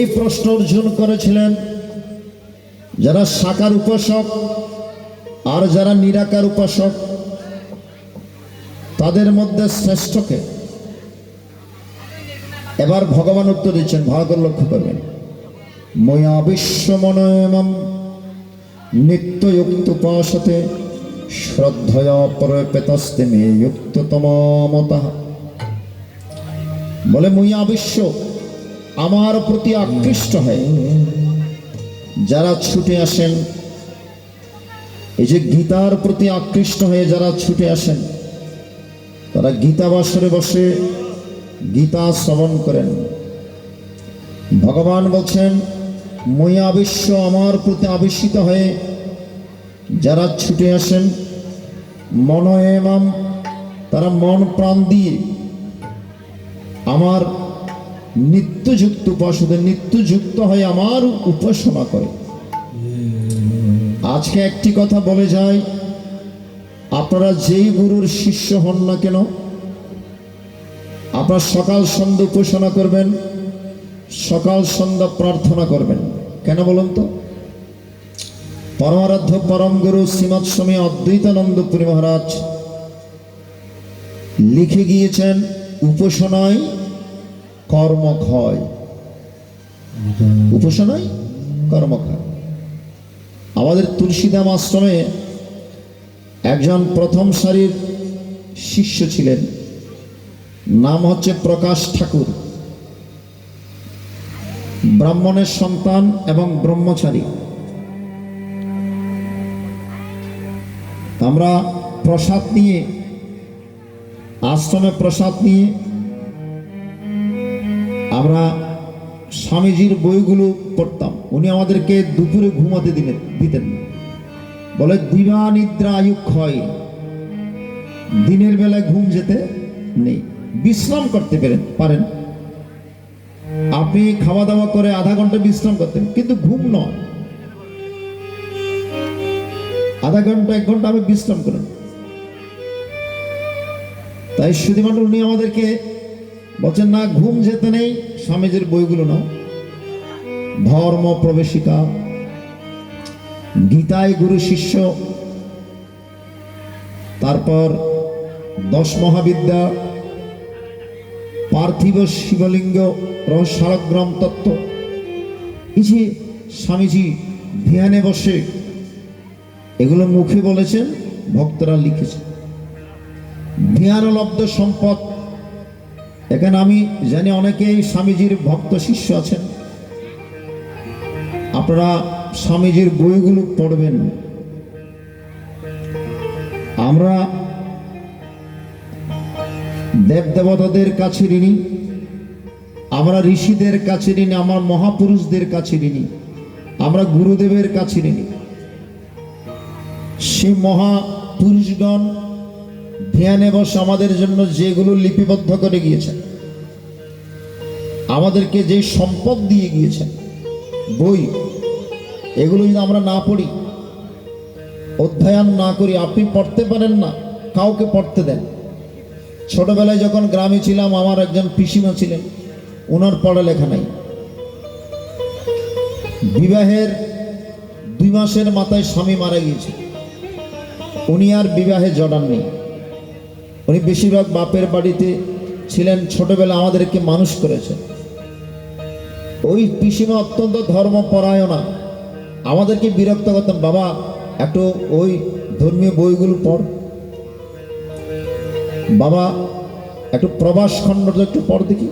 এই প্রশ্ন অর্জন করেছিলেন যারা সাকার উপাসক আর যারা নিরাকার উপাসক, তাদের মধ্যে শ্রেষ্ঠকে এবার ভগবান উত্তর দিচ্ছেন ভালো করে লক্ষ্য করবেন। ময়া বিশ্বমনয়মম নিত্যযুক্ত উপাসতে শ্রদ্ধয়া পরপেতস্তে মে যুক্ততমতা বলে মুইয়া বিশ্ব আমার প্রতি আকৃষ্ট হয়। যারা ছুটে আসেন, এই যে গীতার প্রতি আকৃষ্ট হয়ে যারা ছুটে আসেন, তারা গীতা বাসরে বসে গীতা শ্রবণ করেন। ভগবান বলছেন মই আবিশ্ব আমার প্রতি আবিষ্যিত হয়ে যারা ছুটে আসেন, মনয়েমাম তারা মন প্রাণ দিয়ে আমার নিত্যযুক্ত উপাসনে নিত্যযুক্ত হয়ে আমার উপাসনা করে। আজকে একটি কথা বলে যায় আপনারা যেই গুরুর শিষ্য হন না কেন, আপনার সকাল সন্ধ্যা উপাসনা করবেন, সকাল সন্ধ্যা প্রার্থনা করবেন। কেন বলুন তো? পরমারাধ্য পরম গুরু শ্রীমৎ অদ্বৈতানন্দ পুরী মহারাজ লিখে গিয়েছেন, উপাসনায় কর্মক্ষয়। উপাসনায় কর্মক্ষয়। আমাদের তুলসীদাম আশ্রমে একজন প্রথম সারির শিষ্য ছিলেন, নাম হচ্ছে প্রকাশ ঠাকুর। ব্রাহ্মণের সন্তান এবং ব্রহ্মচারী। আমরা প্রসাদ নিয়ে, আশ্রমে প্রসাদ নিয়ে আমরা স্বামীজির বইগুলো পড়তাম। উনি আমাদেরকে দুপুরে ঘুমাতে দিলেন, দিতেন। বলে দিবা নিদ্রা আয়ু ক্ষয়। দিনের বেলায় ঘুম যেতে নেই। বিশ্রাম করতে পারেন পারেন। আপনি খাওয়া দাওয়া করে আধা ঘণ্টা বিশ্রাম করতেন, কিন্তু ঘুম নয়। আধা ঘণ্টা, এক ঘণ্টা আমি বিশ্রাম করেন। তাই শুধুমাত্র উনি আমাদেরকে বলছেন, না, ঘুম যেতে নেই, স্বামীজির বইগুলো নাও। ধর্ম প্রবেশিকা। গীতায় গুরু শিষ্য। তারপর দশ মহাবিদ্যা। পার্থিব শিবলিঙ্গ রহস্যালগ্রাম তত্ত্ব। এই যে স্বামীজি ধ্যানে বসে, এগুলো মুখে বলেছেন, ভক্তরা লিখেছেন। ধ্যানলব্ধ সম্পদ এখানে আমি জানি অনেকেই স্বামীজির ভক্ত শিষ্য আছেন। আপনারা স্বামীজির বইগুলো পড়বেন। আমরা দেব দেবতাদের কাছে ঋণী, আমরা ঋষিদের কাছে ঋণী, আমার মহাপুরুষদের কাছে ঋণী, আমরা গুরুদেবের কাছে ঋণী। সে মহাপুরুষগণ ধ্যানে বসে আমাদের জন্য যেগুলো লিপিবদ্ধ করে গিয়েছেন, আমাদেরকে যে সম্পদ দিয়ে গিয়েছেন, বই, এগুলো যদি আমরা না পড়ি, অধ্যয়ন না করি, আপনি পড়তে পারেন না, কাউকে পড়তে দেন। ছোটবেলায় যখন গ্রামে ছিলাম, আমার একজন পিসিমা ছিলেন ওনার পড়ালেখা নাই। বিবাহের দুই মাসের মাথায় স্বামী মারা গিয়েছে। উনি আর বিবাহে জড়াননি উনি বেশিরভাগ বাপের বাড়িতে ছিলেন ছোটবেলা আমাদেরকে মানুষ করেছে ওই পিসিমা অত্যন্ত ধর্মপরায়ণা। আমাদেরকে বিরক্ত করতেন, বাবা, একটু ওই ধর্মীয় বইগুলো পড়। বাবা, একটু প্রবাস খণ্ডটা একটু পড় দেখি।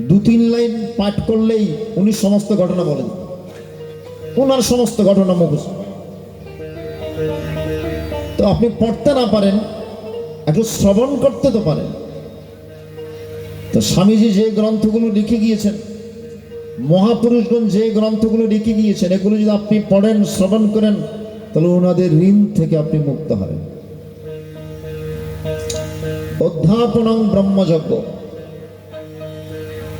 দু তিন লাইন পাঠ করলেই উনি সমস্ত ঘটনা বলেন। ওনার সমস্ত ঘটনা মুখস্থ। তো আপনি পড়তে না পারেন একটু শ্রবণ করতে তো পারেন তো স্বামীজি যে গ্রন্থগুলো লিখে গিয়েছেন, মহাপুরুষগণ যে গ্রন্থগুলো লিখে গিয়েছেন, এগুলো যদি আপনি পড়েন, শ্রবণ করেন, তাহলে ওনাদের ঋণ থেকে আপনি মুক্ত হবেন। অধ্যাপনং ব্রহ্মযজ্ঞ।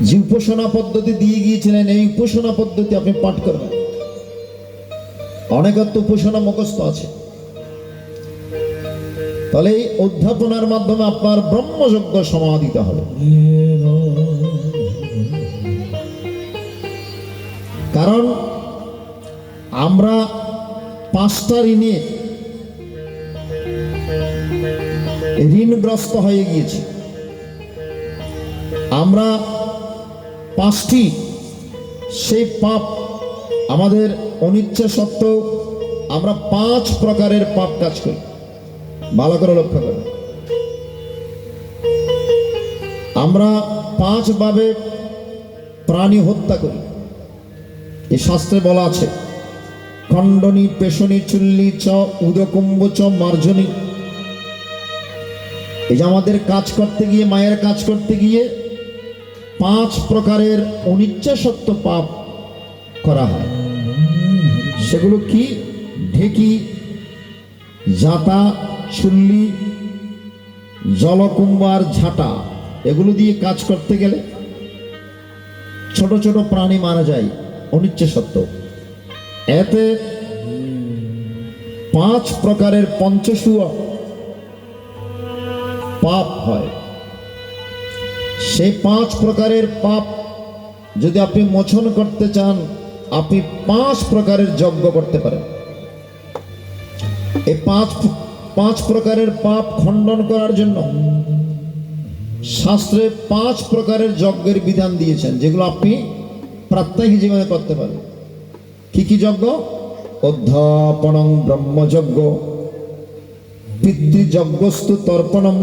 যে উপাসনা পদ্ধতি দিয়ে গিয়েছিলেন, এই উপাসনা পদ্ধতি আপনি পাঠ করবেন। অনেকের তো উপাসনা মুখস্থ আছে। তাহলে এই অধ্যাপনার মাধ্যমে আপনার ব্রহ্মযজ্ঞ সমাধিত হবে। কারণ আমরা পাঁচটা ঋণে ঋণগ্রস্ত হয়ে গিয়েছি। আমরা পাঁচটি, সেই পাপ আমাদের অনিচ্ছা সত্ত্বেও আমরা পাঁচ প্রকারের পাপ কাজ করি। ভালো করে লক্ষ্য করো আমরা পাঁচভাবে প্রাণী হত্যা করি। এই শাস্ত্রে বলা আছে, খণ্ডনী, পেশনি, চুল্লি, চ, উদকুম্ভ, চ, মার্জনী। এই যে আমাদের কাজ করতে গিয়ে, মায়ের কাজ করতে গিয়ে পাঁচ প্রকারের অনিচ্ছাসত্ব পাপ করা হয়। সেগুলো কি? ঢেকি, জাতা চুল্লি, জলকুম্ভ আর ঝাঁটা, এগুলো দিয়ে কাজ করতে গেলে ছোট ছোট প্রাণী মারা যায়, অনিচ্ছে সত্য এতে পাঁচ প্রকারের পঞ্চসুয়া পাপ হয়। সেই পাঁচ প্রকারের পাপ যদি আপনি মোচন করতে চান, আপনি পাঁচ প্রকারের যজ্ঞ করতে পারেন। এই পাঁচ পাঁচ প্রকারের পাপ খণ্ডন করার জন্য শাস্ত্রে পাঁচ প্রকারের যজ্ঞের বিধান দিয়েছেন, যেগুলো আপনি প্রাত্যহিক জীবনে করতে পারেন কি কি যজ্ঞ? অধ্যাপনং ব্রহ্মযজ্ঞ, পিতৃযজ্ঞস্তু তর্পণম,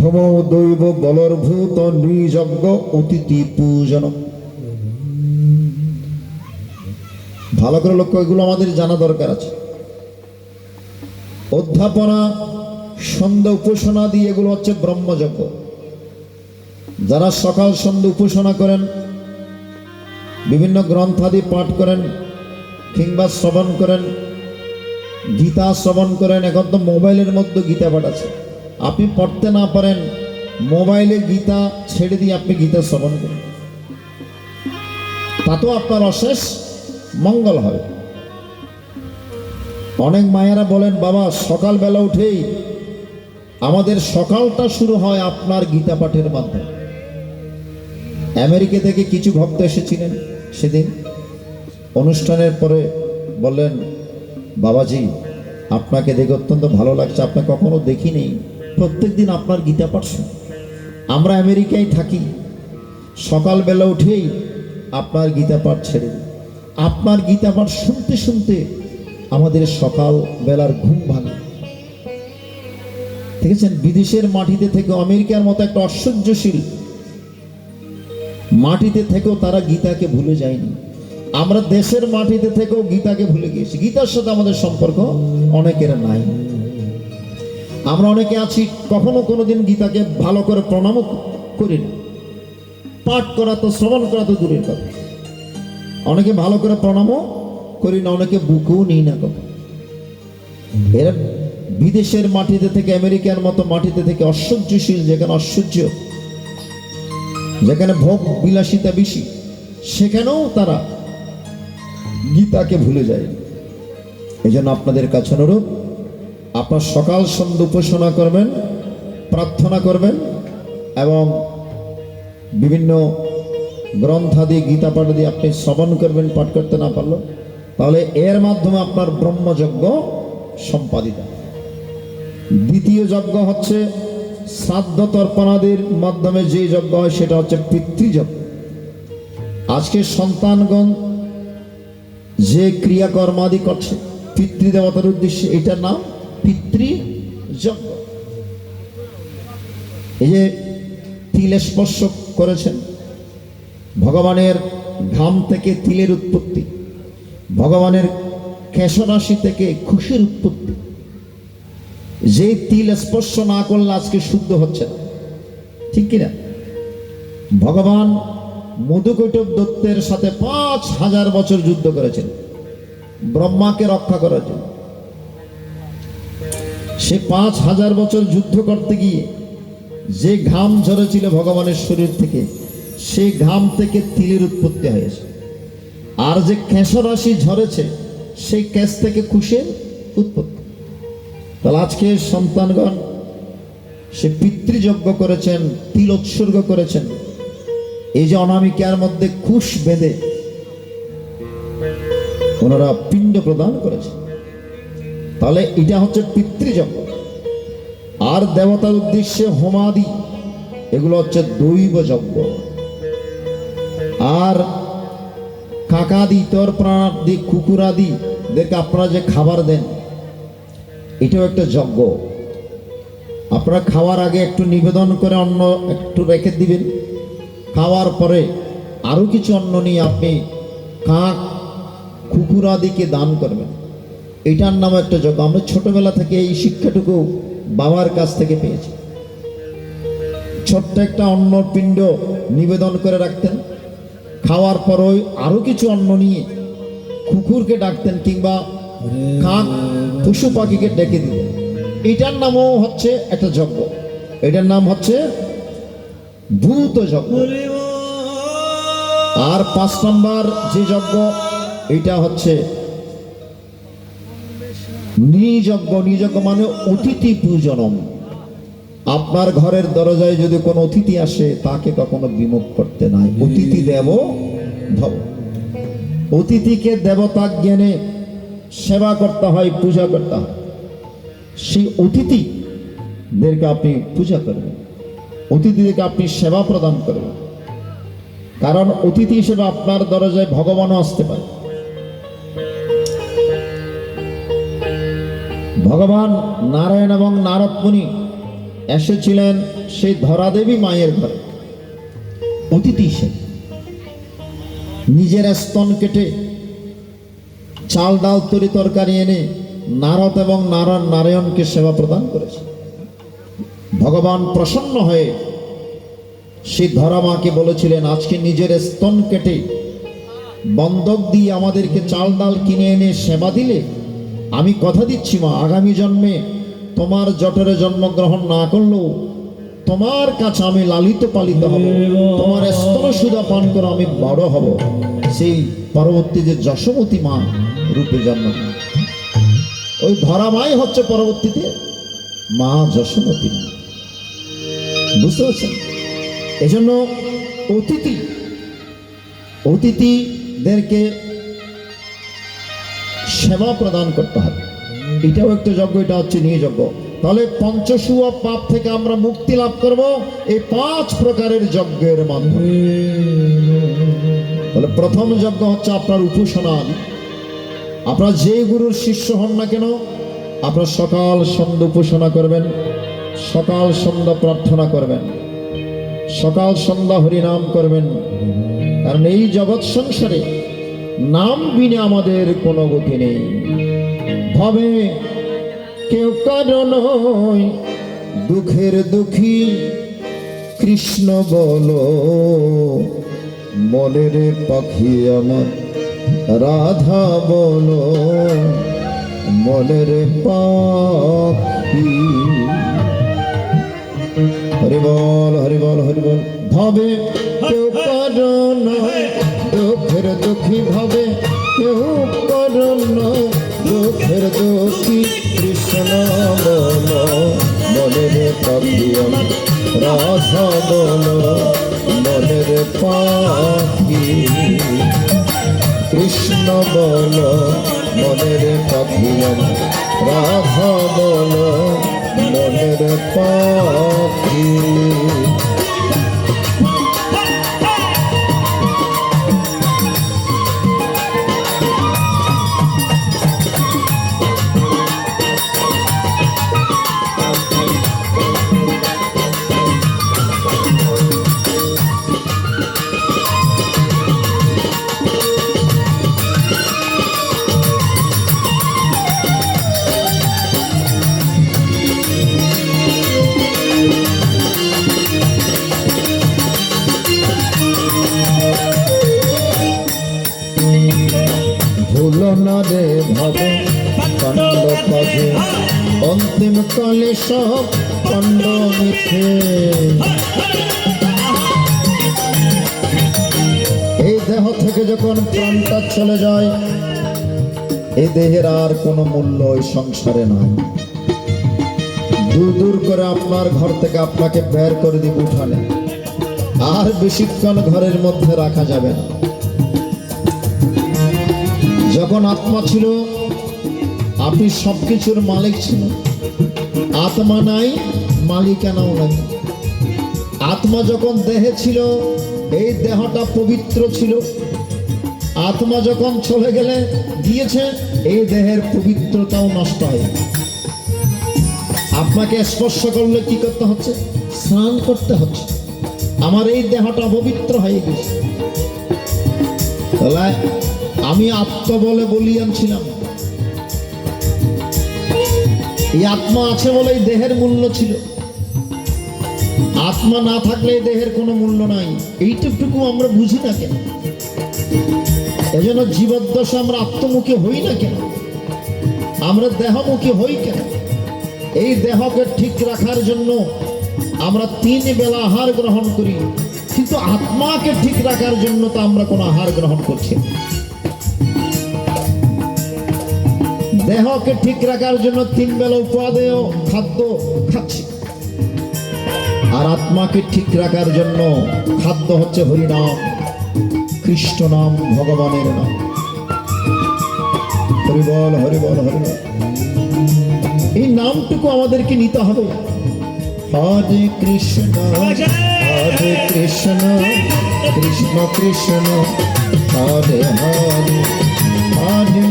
হোম দৈব বলর্ভূত নৃযজ্ঞ অতিথি পূজন ভালো করে লক্ষ্য, এগুলো আমাদের জানা দরকার আছে। অধ্যাপনা সন্ধ্যা উপাসনা দিয়ে এগুলো হচ্ছে ব্রহ্মযজ্ঞ। যারা সকাল সন্ধ্যা উপাসনা করেন, বিভিন্ন গ্রন্থাদি পাঠ করেন, কিংবা শ্রবণ করেন, গীতা শ্রবণ করেন, এখন তো মোবাইলের মধ্যে গীতা পাঠ আছে। আপনি পড়তে না পারেন, মোবাইলে গীতা ছেড়ে দিয়ে আপনি গীতা শ্রবণ করুন। তাতেও আপনার অশেষ মঙ্গল হবে। অনেক মায়েরা বলেন, বাবা, সকালবেলা উঠেই আমাদের সকালটা শুরু হয় আপনার গীতা পাঠের মাধ্যমে। আমেরিকা থেকে কিছু ভক্ত এসেছিলেন সেদিন। অনুষ্ঠানের পরে বললেন, বাবাজি, আপনাকে দেখে অত্যন্ত ভালো লাগছে আপনাকে কখনো দেখিনি। প্রত্যেক দিন আপনার গীতা পাঠ আমরা আমেরিকায় থাকি। সকালবেলা উঠেই আপনার গীতা পাঠ ছেড়ে আপনার গীতা পাঠ শুনতে শুনতে আমাদের সকাল বেলার ঘুম ভাঙে। দেখেছেন, বিদেশের মাটিতে থেকে আমেরিকার মতো একটা অসহ্যশীল মাটিতে থেকেও তারা গীতাকে ভুলে যায়নি। আমরা দেশের মাটিতে থেকেও গীতাকে ভুলে গিয়েছি। গীতার সাথে আমাদের সম্পর্ক অনেকের নাই। আমরা অনেকে আছি, কখনো কোনোদিন গীতাকে ভালো করে প্রণামও করি না পাঠ করা তো, শ্রবণ করা তো দূরের কথা। অনেকে ভালো করে প্রণামও করি না অনেকে বুকেও নিই না কখন। এরা বিদেশের মাটিতে থেকে, আমেরিকার মতো মাটিতে থেকে অসহ্যশীল, যেখানে অসহ্য, যেখানে ভোগ বিলাসিতা বেশি, সেখানেও তারা গীতাকে ভুলে যায়। এই জন্য আপনাদের কাছে অনুরোধ, আপনার সকাল সন্ধ্যা উপাসনা করবেন, প্রার্থনা করবেন, এবং বিভিন্ন গ্রন্থাদি গীতা পাঠ দিয়ে আপনি শ্রবণ করবেন, পাঠ করতে না পারল তাহলে এর মাধ্যমে আপনার ব্রহ্মযজ্ঞ সম্পাদিত দ্বিতীয় যজ্ঞ হচ্ছে শ্রাদ্ধ তর্পণাদির মাধ্যমে যে যজ্ঞ হয় সেটা হচ্ছে পিতৃযজ্ঞ। আজকে সন্তানগণ যে ক্রিয়াকর্মাদি করছে, পিতৃদেবতার উদ্দেশ্যে, এটার নাম পিতৃযজ্ঞ। এই যে তিল স্পর্শ করেছেন, ভগবানের ঘাম থেকে তিলের উৎপত্তি। ভগবানের কেশরাশি থেকে খুশির উৎপত্তি। যে তিল স্পর্শ না করলে আজকে শুদ্ধ হচ্ছে না। ঠিক কিনা? ভগবান মধুকৈটব দত্তের সাথে পাঁচ হাজার বছর যুদ্ধ করেছেন। ব্রহ্মাকে রক্ষা করার জন্য। সে পাঁচ হাজার বছর যুদ্ধ করতে গিয়ে যে ঘাম ঝরেছিল ভগবানের শরীর থেকে, সেই ঘাম থেকে তিলের উৎপত্তি হয়েছে। আর যে কেশরাশি ঝরেছে, সেই ক্যাশ থেকে খুশের উৎপত্তি। তাহলে আজকে সন্তানগণ, সে পিতৃযজ্ঞ করেছেন তিল উৎসর্গ করেছেন। এই যে অনামিকার মধ্যে কুশ বেঁধে ওনারা পিণ্ড প্রদান করেছে তাহলে এটা হচ্ছে পিতৃযজ্ঞ। আর দেবতার উদ্দেশ্যে হোমাদি, এগুলো হচ্ছে দৈব যজ্ঞ আর কাকাদি তোর প্রাণাদি কুকুরাদি দেখে আপনারা যে খাবার দেন, এটাও একটা যজ্ঞ। আপনারা খাওয়ার আগে একটু নিবেদন করে অন্ন একটু রেখে দিবেন। খাওয়ার পরে আরও কিছু অন্ন নিয়ে আপনি কাক কুকুরাদিকে দান করবেন। এটার নাম একটা যজ্ঞ। আমরা ছোটবেলা থেকে এই শিক্ষাটুকু বাবার কাছ থেকে পেয়েছি। ছোট্ট একটা অন্ন পিণ্ড নিবেদন করে রাখতেন। খাওয়ার পর ওই আরও কিছু অন্ন নিয়ে কুকুরকে ডাকতেন কিংবা কাক পশু পাখিকে ডেকে দিতেন। এটার নামও হচ্ছে একটা যজ্ঞ। এটার নাম হচ্ছে ভূত যজ্ঞ। আর পাঁচ নম্বর যে যজ্ঞ, এটা হচ্ছে নিযজ্ঞ। নিযজ্ঞ মানে অতিথি পূজনম। আপনার ঘরের দরজায় যদি কোনো অতিথি আসে, তাকে কখনো বিমুখ করতে নাই। অতিথি দেব ভব অতিথিকে দেবতা জ্ঞানে সেবা করতে হয়, পূজা করতে হয়। সেই অতিথিদেরকে আপনি পূজা করবেন। অতিথিদেরকে আপনি সেবা প্রদান করবেন। কারণ অতিথি হিসেবে আপনার দরজায় ভগবানও আসতে পারে। ভগবান নারায়ণ এবং নারদ মুনি এসেছিলেন সেই ধরাদেবী মায়ের ঘরে। অতিথি হিসেবে নিজের স্তন কেটে চাল ডাল, তরি তরকারি এনে নারদ এবং নারায়ণ নারায়ণকে সেবা প্রদান করেছে। ভগবান প্রসন্ন হয়ে সেই ধরা মাকে বলেছিলেন, আজকে নিজের স্তন কেটে বন্ধক দিয়ে আমাদেরকে চাল ডাল কিনে এনে সেবা দিলে আমি কথা দিচ্ছি মা, আগামী জন্মে তোমার জঠরে জন্মগ্রহণ না করলেও তোমার কাছে আমি লালিত পালিত হব। তোমার সুদা পান করে আমি বড় হব। সেই পরবর্তী যে যশোমতী মা রূপে জন্ম ওই ধরা মাই হচ্ছে পরবর্তীতে মা যশোমতী মা। বুঝতে পারছেন? এজন্য অতিথি, অতিথিদেরকে সেবা প্রদান করতে হবে। এটাও একটা যজ্ঞ, এটা হচ্ছে নিয়ে যজ্ঞ। তাহলে পঞ্চসুয়া পাপ থেকে আমরা মুক্তি লাভ করব এই পাঁচ প্রকারের যজ্ঞের মাধ্যমে। তাহলে প্রথম যজ্ঞ হচ্ছে আপনার উপাসনা আদি আপনার যে গুরুর শিষ্য হন না কেন, আপনার সকাল সন্ধ্যা উপাসনা করবেন, সকাল সন্ধ্যা প্রার্থনা করবেন, সকাল সন্ধ্যা হরিনাম করবেন। কারণ এই জগৎ সংসারে নাম বিনে আমাদের কোনো গতি নেই। ভাবে কেউ কারণ দুঃখের দুঃখী কৃষ্ণ বল। মনের পাখি আমার রাধা বলো। মনের পাখি। হরি বল হরি বল হরি বল। ভাবে কেউ কারণ দুঃখের দুঃখী ভাবে কেউ কারণ দুঃখের দুঃখী কৃষ্ণ বল, মনের আমার রাধা বল, মনের পাখি। কৃষ্ণ বল, মনের আমার রাধা বল, মনের পাখি। কালে সব কাণ্ড মিথে এই দেহ থেকে যখন প্রাণটা চলে যায় এই দেহের আর কোনো মূল্য ওই সংসারে নাই। দূর দূর করে আপনার ঘর থেকে আপনাকে বের করে দিব উঠানে। আর বেশিক্ষণ ঘরের মধ্যে রাখা যাবে না। যখন আত্মা ছিল, আপনি সব কিছুর মালিক ছিলেন। আত্মা নাই, মালিকানাও নাই। আত্মা যখন দেহে ছিল, এই দেহটা পবিত্র ছিল। আত্মা যখন চলে গেলে, গিয়েছে, এই দেহের পবিত্রতাও নষ্ট হয়। আপনাকে স্পর্শ করলে কি করতে হচ্ছে? স্নান করতে হচ্ছে। আমার এই দেহটা পবিত্র হয়ে গেছে। আমি আত্ম বলে বলিয়ানছিলাম এই আত্মা আছে বলে এই দেহের মূল্য ছিল। আত্মা না থাকলে দেহের কোনো মূল্য নাই। এইটুকু আমরা বুঝি না কেন? এজন্য জীবদ্দশা আমরা আত্মমুখী হই না কেন? আমরা দেহমুখী হই কেন? এই দেহকে ঠিক রাখার জন্য আমরা তিন বেলা আহার গ্রহণ করি। কিন্তু আত্মাকে ঠিক রাখার জন্য তো আমরা কোনো আহার গ্রহণ করছি দেহকে ঠিক রাখার জন্য তিন বেলা উপাদেয় খাদ্য খাচ্ছি। আর আত্মাকে ঠিক রাখার জন্য খাদ্য হচ্ছে হরিনাম, কৃষ্ণ নাম, ভগবানের নাম। হরিবল হরিবল হরিবল এই নামটুকু আমাদেরকে নিতে হবে। হরে কৃষ্ণ হরে কৃষ্ণ কৃষ্ণ কৃষ্ণ। হরে হরে হরে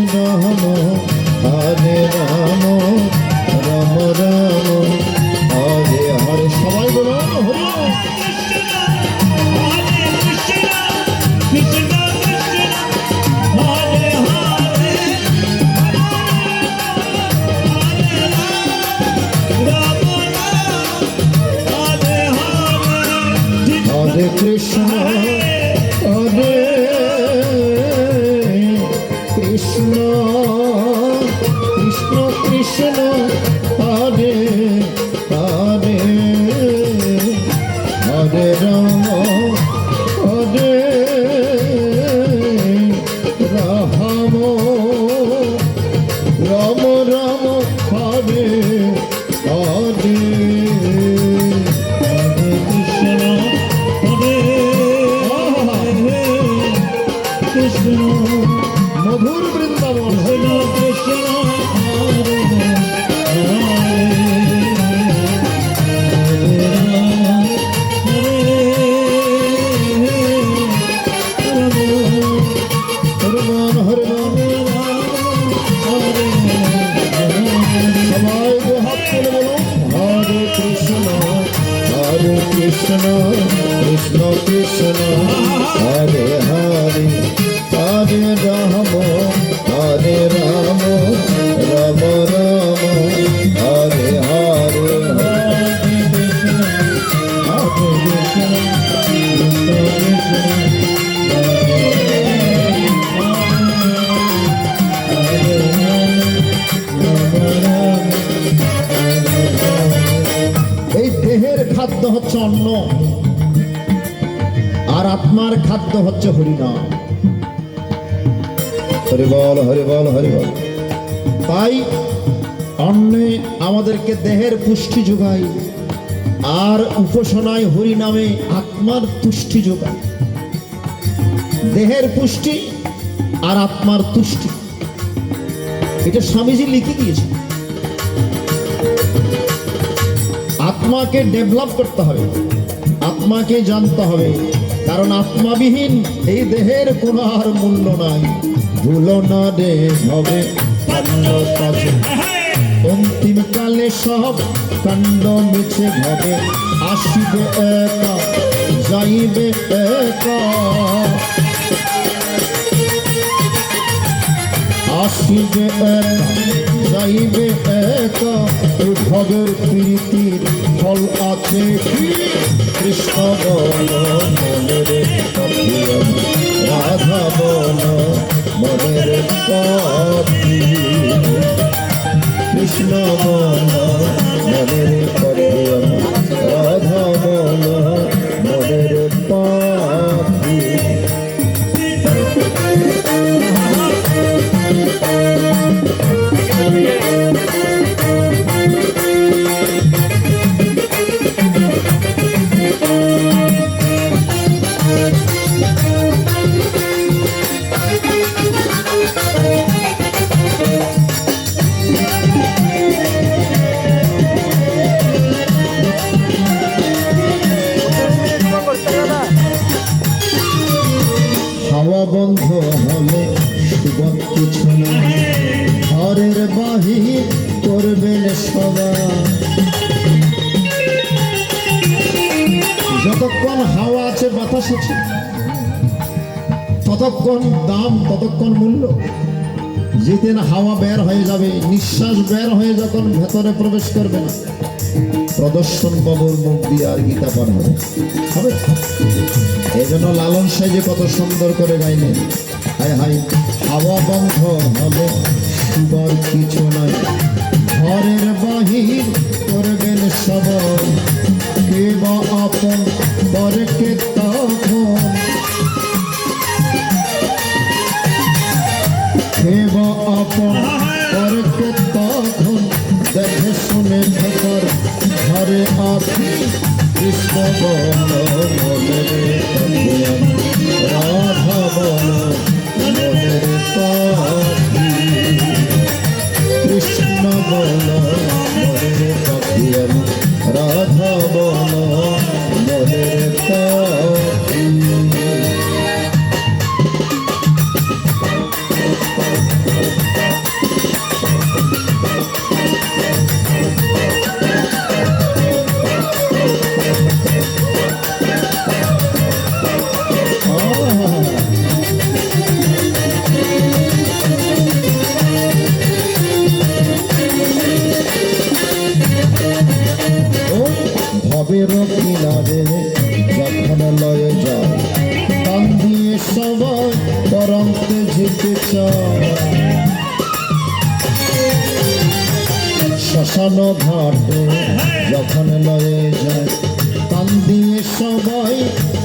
হরে রাম রাম রাম। হরে হরে সবাই বলো হরে কৃষ্ণ হরে কৃষ্ণ। হচ্ছে অন্ন আর আত্মার খাদ্য হচ্ছে হরিনাম। হরিবল হরিবল হরিবল তাই অন্নে আমাদেরকে দেহের পুষ্টি যোগায়, আর উপাসনায় হরিনামে আত্মার তুষ্টি যোগায়। দেহের পুষ্টি আর আত্মার তুষ্টি। এটা স্বামীজি লিখে দিয়েছে আত্মাকে ডেভেলপ করতে হবে। আত্মাকে জানতে হবে। কারণ আত্মাবিহীন এই দেহের কোনো আর মূল্য নাই। ভুলো না রে হবে অন্তিম কালে সব কাণ্ড মিছে ভাবে। আসিবে একা, যাইবে একা। আসিবে একা যাইবে একা। ভবের প্রীতির ফল আছে। কৃষ্ণ বল মনের রাধা বল মনের কৃষ্ণ বল মনের রাধা বল ততক্ষণ দাম, ততক্ষণ মূল্য। যেদিন হাওয়া বের হয়ে যাবে, নিঃশ্বাস বের হয়ে যখন ভেতরে প্রবেশ করবে না, প্রদর্শন বাবুর মুখ দিয়ে আর গীতা পার হবে। এই জন্য লালন সাইজে কত সুন্দর করে গাইলেন। হাই হাই হাওয়া বন্ধ হবে, শুবার কিছু নাই। ঘরের বাহির করবেন সবর, কে বা আপন পরকে তখন কে বা করন্তে যেতে চায় শ্মশান ঘাটে যখন লয়ে যায় কান দিয়ে সবাই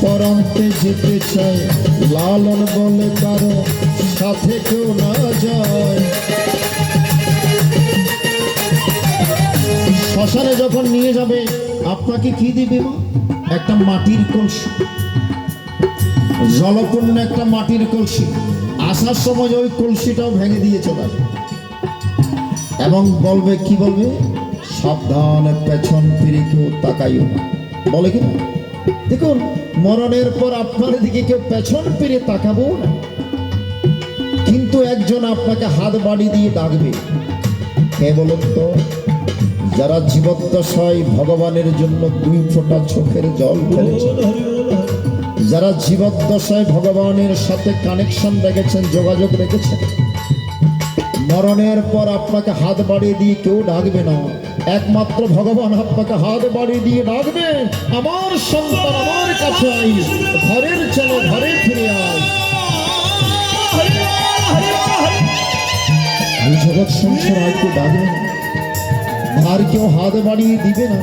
পরন্তে যেতে চায়। লালন বলে কারও সাথে কেউ না যায়। শ্মশানে যখন নিয়ে যাবে, আপনাকে কি দিবে মা? একটা মাটির কলসি। জলপূর্ণ একটা মাটির কলসি। আসার সময় ওই কলসিটাও ভেঙে দিয়ে চলে এবং বলবে, কি বলবে? সাবধানে, পেছন ফিরে কেউ তাকাইও না। বলে কি দেখুন, মরণের পর আপনার দিকে কেউ পেছন ফিরে তাকাবো না। কিন্তু একজন আপনাকে হাত বাড়ি দিয়ে ডাকবে। কে বলুন তো? যারা জীবদ্দশায় ভগবানের জন্য দুই ফোঁটা চোখের জল ফেলেছে। যারা জীবদ্দশায় ভগবানের সাথে কানেকশন রেখেছেন, যোগাযোগ রেখেছেন, মরণের পর আপনাকে হাত বাড়িয়ে দিয়ে কেউ ডাকবে না। একমাত্র ভগবান আপনাকে হাত বাড়িয়ে দিয়ে ডাকবে, আমার সন্তান আমার কাছে আই ঘরের চলো ঘরে ফিরে আয়। এই জগৎ সংসার আর কেউ ডাকবে না, আর কেউ হাত বাড়িয়ে দিবে না।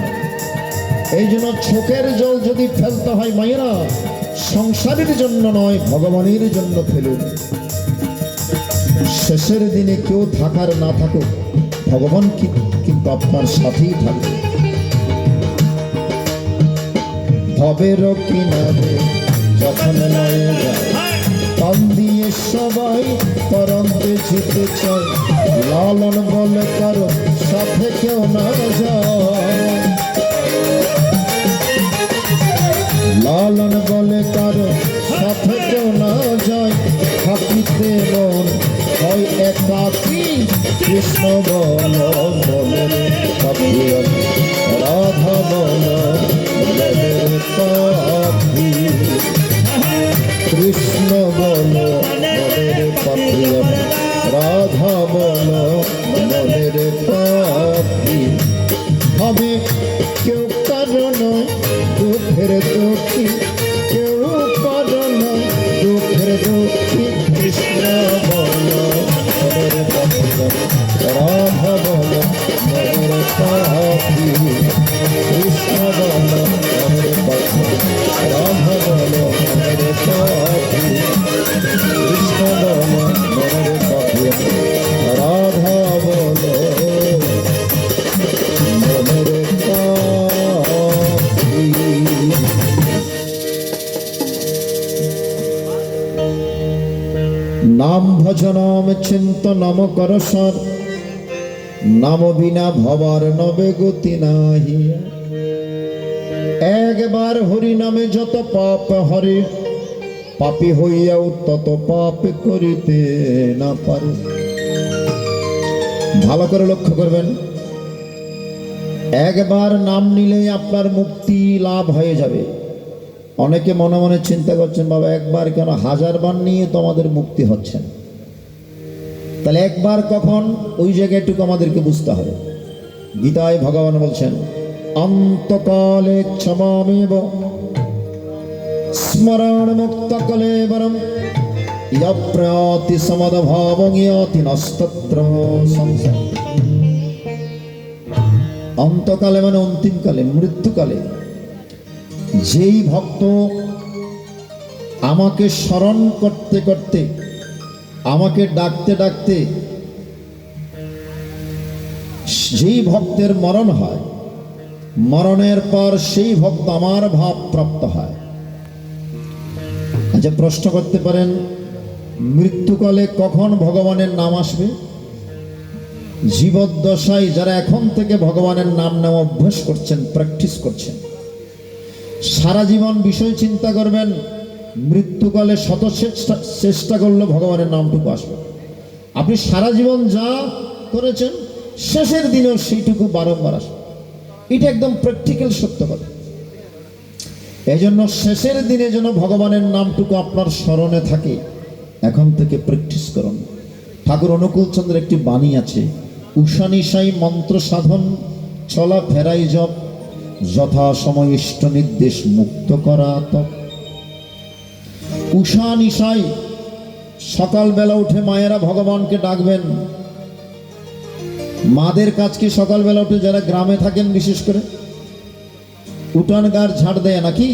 এই জন্য চোখের জল যদি ফেলতে হয় মায়েরা সংসারের জন্য নয়, ভগবানের জন্য ফেলুন। শেষের দিনে কেউ থাকার না থাকুক, ভগবান কিন্তু আপনার সাথেই থাকবে। ভবের কিনারে যখন কান দিয়ে সবাই পরন্তে যেতে চায় লালন বলে কারও সাথে কেউ না যায়। কারও সাথে কেউ না যায়। থাকিতে মন হয় একাকি কৃষ্ণ বল রাধা বল কৃষ্ণ বল রাধা বল মনের পাখি হবে কেউ কারণ দুঃখের দুঃখী। কৃষ্ণ বল রাধা বল কৃষ্ণ বল রাধা বল কৃষ্ণ বল নাম ভজনম চিন্তনম করসর নাম বিনা ভবার নবে গতি নাহি। একবার হরি নামে যত পাপ হরে, পাপি হইয়াও তত পাপ করিতে না পারে। ভালো করে লক্ষ্য করবেন, একবার নাম নিলেই আপনার মুক্তি লাভ হয়ে যাবে। অনেকে মনে মনে চিন্তা করছেন, বাবা, একবার কেন হাজার বার নিয়ে তো আমাদের মুক্তি হচ্ছে না? তাহলে একবার কখন ওই জায়গাটুকু আমাদেরকে বুঝতে হবে। গীতায় ভগবান বলছেন, অন্তকালে ক্ষমামেব স্মরণ মুক্ত কলে বরম ইয়প্রাতি সমদভাবং ইয়তি নস্তত্র সংসার। অন্তকালে মানে অন্তিমকালে, মৃত্যুকালে। যেই ভক্ত আমাকে স্মরণ করতে করতে আমাকে ডাকতে ডাকতে যেই ভক্তের মরণ হয়, মরণের পর সেই ভক্ত আমার ভাব প্রাপ্ত হয়। আচ্ছা প্রশ্ন করতে পারেন, মৃত্যুকালে কখন ভগবানের নাম আসবে? জীবদ্দশায় যারা এখন থেকে ভগবানের নাম নেওয়া অভ্যাস করছেন প্র্যাকটিস করছেন, সারা জীবন বিষয় চিন্তা করবেন মৃত্যুকালে শত চেষ্টা করলে ভগবানের নামটুকু আসবে। আপনি সারা জীবন যা করেছেন, শেষের দিনেও সেইটুকু বারংবার আসবে। এটা একদম প্র্যাকটিক্যাল সত্য কথা। এই জন্য শেষের দিনে যেন ভগবানের নামটুকু আপনার স্মরণে থাকে, এখন থেকে প্র্যাকটিস করুন। ঠাকুর অনুকূল চন্দ্রের একটি বাণী আছে উষানিশাই মন্ত্র সাধন, চলা ফেরাই জপ যথা সময় ইষ্ট নির্দেশ মুক্ত করা তপ। উষা নিশাই, সকালবেলা উঠে মায়েরা ভগবানকে ডাকবেন। মাদের কাজ কি সকালবেলা উঠে যারা গ্রামে থাকেন বিশেষ করে? উঠান গার ঝাড় দেয় নাকি?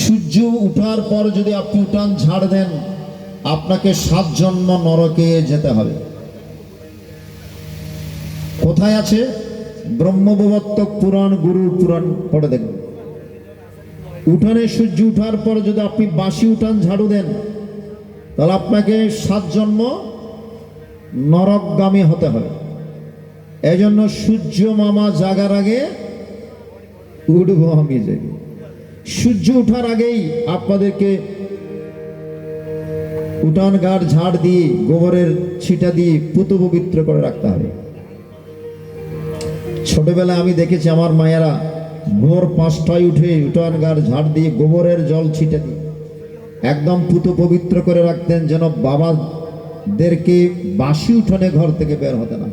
সূর্য উঠার পর যদি আপনি উঠান ঝাড় দেন, আপনাকে সাত জন্ম নরকে যেতে হবে। কোথায় আছে? ব্রহ্মবর্তক পুরাণ গুরুর পুরাণ পড়ে দেখবেন উঠানে সূর্য উঠার পর যদি আপনি বাসি উঠান, ঝাড়ু দেন, তাহলে আপনাকে সাত জন্ম নরকগামী হতে হবে। এই জন্য সূর্য মামা জাগার আগে উঠবো জেগে। সূর্য উঠার আগেই আপনাদেরকে উঠান গাড় ঝাড় দিয়ে, গোবরের ছিটা দিয়ে পুত পবিত্র করে রাখতে হবে। ছোটবেলায় আমি দেখেছি আমার মায়েরা ভোর পাঁচটায় উঠে উঠান গার ঝাড় দিয়ে গোবরের জল ছিটে দিয়ে একদম পুত পবিত্র করে রাখতেন যেন বাবাদেরকে বাসি উঠানে ঘর থেকে বের হতে না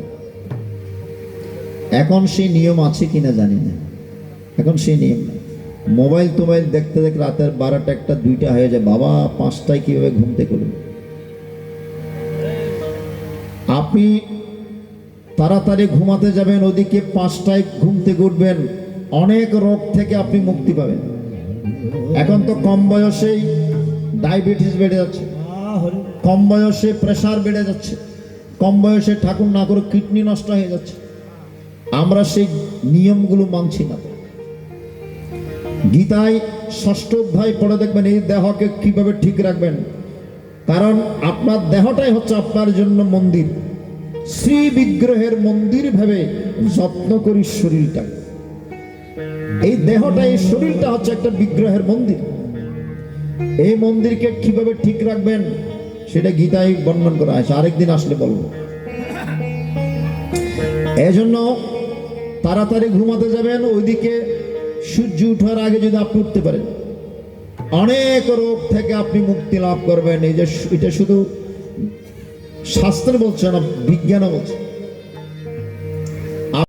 এখন সেই নিয়ম আছে কিনা জানি না। এখন সেই নিয়ম নেই। মোবাইল টোবাইল দেখতে দেখতে রাতের বারোটা একটা দুইটা হয়ে যায়। বাবা, পাঁচটায় কীভাবে ঘুম থেকে উঠবে? আপনি তাড়াতাড়ি ঘুমাতে যাবেন, ওদিকে পাঁচটায় ঘুম থেকে উঠবেন। অনেক রোগ থেকে আপনি মুক্তি পাবেন। এখন তো কম বয়সেই ডায়াবেটিস বেড়ে যাচ্ছে। কম বয়সে প্রেশার বেড়ে যাচ্ছে। কম বয়সে ঠাকুর না করে কিডনি নষ্ট হয়ে যাচ্ছে। আমরা সেই নিয়মগুলো মানছি না। গীতায় ষষ্ঠ অধ্যায় পড়ে দেখবেন, এই দেহকে কীভাবে ঠিক রাখবেন? কারণ আপনার দেহটাই হচ্ছে আপনার জন্য মন্দির। শ্রী বিগ্রহের মন্দির ভেবে যত্ন করি শরীরটা এই দেহটা, এই শরীরটা হচ্ছে একটা বিগ্রহের মন্দির। এই মন্দিরকে কীভাবে ঠিক রাখবেন, সেটা গীতায় বর্ণন করা আছে আরেকদিন আসলে বলব। এজন্য তাড়াতাড়ি ঘুমাতে যাবেন, ওইদিকে সূর্য ওঠার আগে যদি আপনি উঠতে পারেন। অনেক রোগ থেকে আপনি মুক্তি লাভ করবেন। এই যে এটা শুধু শাস্ত্র বলছে না, বিজ্ঞানও বলছে।